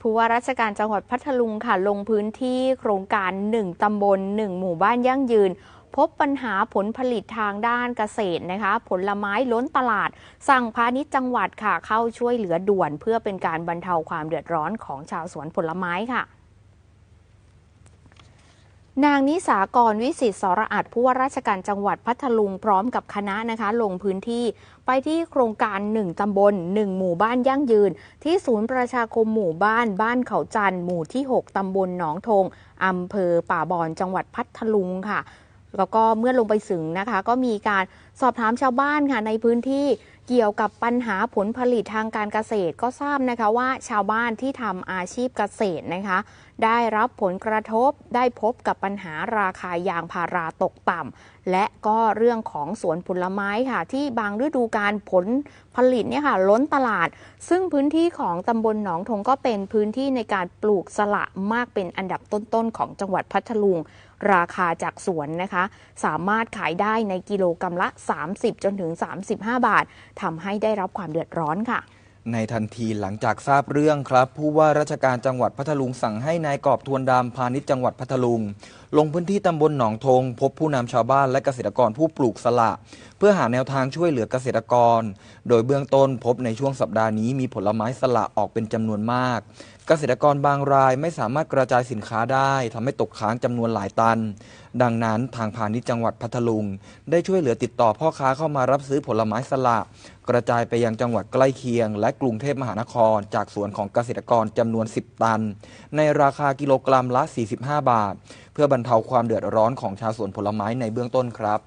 ผู้ว่าราชการจังหวัดพัทลุงค่ะลงพื้นที่โครงการ 1 ตำบล 1 หมู่บ้านยั่งยืน พบปัญหาผลผลิตทางด้านเกษตรนะคะ ผลไม้ล้นตลาด สั่งพาณิชย์จังหวัดค่ะเข้าช่วยเหลือด่วน เพื่อเป็นการบรรเทาความเดือดร้อนของชาวสวนผลไม้ค่ะ นางนิสากรวิสิตสระอัดผู้ว่าราชการจังหวัดพัทลุงพร้อมกับคณะนะคะ ลงพื้นที่ไปที่โครงการ 1 ตำบล 1 หมู่บ้านยั่งยืน ที่ศูนย์ประชาคมหมู่บ้านบ้านเขาจันหมู่ที่ 6 ตำบลหนองทงอำเภอป่าบอนจังหวัดพัทลุงค่ะ แล้วก็เมื่อลงไปถึงนะคะ ก็มีการ สอบถามชาวบ้านค่ะในพื้นที่เกี่ยวกับปัญหาผลผลิตทางการเกษตรก็ทราบนะคะว่าชาวบ้านที่ทำอาชีพเกษตรนะคะ ได้รับผลกระทบได้พบกับปัญหาราคายางพาราตกต่ำและก็เรื่องของสวนผลไม้ค่ะ ที่บางฤดูการผลผลิตเนี่ยค่ะ ล้นตลาด ซึ่งพื้นที่ของตำบลหนองทงก็เป็นพื้นที่ในการปลูกสละมากเป็นอันดับต้นๆของจังหวัดพัทลุง ราคาจากสวนนะคะ สามารถขายได้ในกิโลกรรัมละ30 จนถึง 35 บาททำให้ได้รับความเดือดร้อนค่ะ ในทันทีหลังจากทราบเรื่องครับ ผู้ว่าราชการจังหวัดพัทลุงสั่งให้นายกอบทวนดำพาณิชย์จังหวัดพัทลุง ลงพื้นที่ตำบลหนองทง พบผู้นำชาวบ้านและเกษตรกรผู้ปลูกสละ เพื่อหาแนวทางช่วยเหลือเกษตรกร โดยเบื้องต้นพบในช่วงสัปดาห์นี้มีผลไม้สละออกเป็นจำนวนมาก เกษตรกรบางรายไม่สามารถกระจายสินค้าได้ทำให้ตกค้างจำนวนหลายตัน ดังนั้นทางพาณิชย์จังหวัดพัทลุง ได้ช่วยเหลือติดต่อพ่อค้าเข้ามารับซื้อผลไม้สละกระจายไปยังจังหวัดใกล้เคียง และกรุงเทพมหานคร จากสวนของเกษตรกรจำนวน 10 ตัน ในราคากิโลกรัมละ 45 บาท เพื่อบรรเทาความเดือดร้อนของชาวสวนผลไม้ในเบื้องต้นครับ